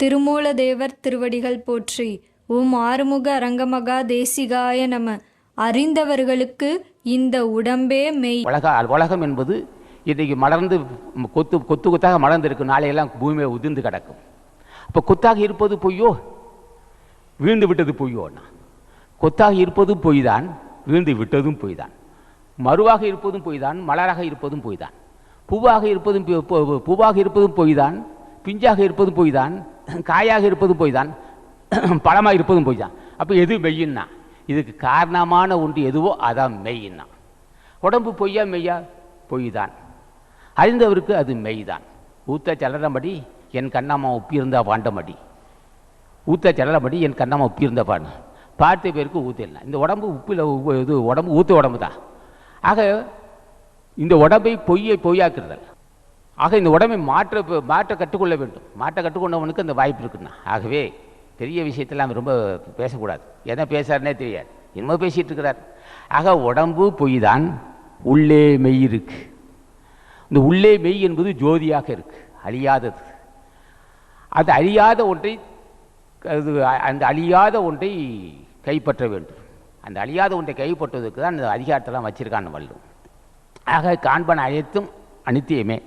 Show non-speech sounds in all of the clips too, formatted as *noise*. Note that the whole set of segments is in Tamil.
திருமூலதேவர் திருவடிகள் போற்றி உம் ஆறுமுக அரங்கமகா தேசிகாய நம. அறிந்தவர்களுக்கு இந்த உடம்பே மெய். உலக உலகம் என்பது இன்றைக்கு மலர்ந்து கொத்து கொத்து கொத்தாக மலர்ந்து இருக்கும் நாளையெல்லாம் பூமியை உதிர்ந்து கிடக்கும். அப்போ கொத்தாக இருப்பது பொய்யோ? வீழ்ந்து விட்டது பொய்யோன்னா கொத்தாக இருப்பதும் பொய் தான் வீழ்ந்து விட்டதும் பொய் தான் மருவாக இருப்பதும் பொய் தான் மலராக இருப்பதும் பொய் தான் பூவாக இருப்பதும் பூவாக இருப்பதும் பொய் தான் பிஞ்சாக இருப்பதும் பொய் தான் காயாக இருப்பதும் பொய் தான் *clears throat* பழமாக இருப்பதும் பொய் தான் அப்போ எது மெய்யின்னா? இதுக்கு காரணமான ஒன்று எதுவோ அதான் மெய்யின்னா. உடம்பு பொய்யா மெய்யா? பொய் தான் அறிந்தவருக்கு அது மெய் தான் ஊத்த செல்லறபடி என் கண்ணம்மா ஒப்பியிருந்தா பாண்டமடி. ஊத்த செல்லறபடி என் கண்ணம்மா ஒப்பியிருந்தா பாண்டு பார்த்த பேருக்கு ஊத்திடலாம் இந்த உடம்பு உப்பில் இது உடம்பு ஊத்த உடம்பு தான் ஆக இந்த உடம்பை பொய்யை பொய்யாக்குறதல்ல ஆக இந்த உடம்பை மாற்ற மாற்ற கற்றுக்கொள்ள வேண்டும். மாற்ற கற்றுக்கொண்டவனுக்கு அந்த வாய்ப்பு இருக்குண்ணா. ஆகவே பெரிய விஷயத்தெல்லாம் ரொம்ப பேசக்கூடாது. எதை பேசாருன்னே தெரியாது. என்னமோ பேசிகிட்டு இருக்கிறார். ஆக உடம்பு பொய் தான் உள்ளே மெய் இருக்கு. இந்த உள்ளே மெய் என்பது ஜோதியாக இருக்கு. அழியாதது. அது அழியாத ஒன்றை அது அந்த அழியாத ஒன்றை கைப்பற்ற வேண்டும். அந்த அழியாத ஒன்றை கைப்பற்றுவதற்கு தான் அந்த அதிகாரத்தெல்லாம் வச்சுருக்கான்னு வல்லும் ஆக காண்பன அனைத்தும் அனித்தியமே.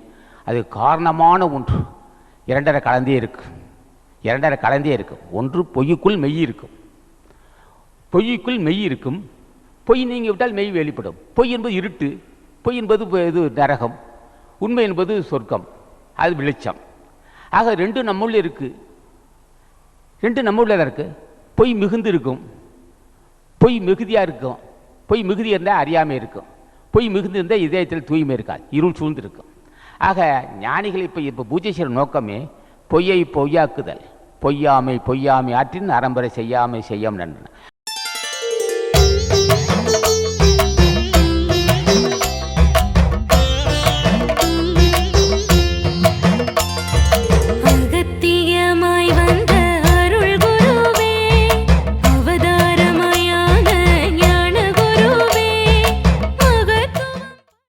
அது காரணமான ஒன்று. இரண்டரை கலந்தே இருக்குது இரண்டரை கலந்தே இருக்கும் ஒன்று பொய்யுக்குள் மெய் இருக்கும். பொய்யுக்குள் மெய் இருக்கும். பொய் நீங்கி விட்டால் மெய் வெளிப்படும். பொய் என்பது இருட்டு. பொய் என்பது இது நரகம். உண்மை என்பது சொர்க்கம். அது வெளிச்சம். ஆக ரெண்டு நம்முள்ள இருக்குது ரெண்டு நம்முள்ள தான் பொய் மிகுந்து இருக்கும். பொய் மிகுதியாக இருக்கும். பொய் மிகுதி இருந்தால் அறியாமல் இருக்கும். பொய் மிகுந்து இருந்தால் இதயத்தில் தூய்மை இருக்காது. இருள் சூழ்ந்து இருக்கும். ஆக ஞானிகள் இப்போ இப்போ பூஜை செய்கிற நோக்கமே பொய்யை பொய்யாக்குதல். பொய்யாமை பொய்யாமை ஆற்றின் அறம்பரை செய்யாமை செய்யாமல் நன்றன.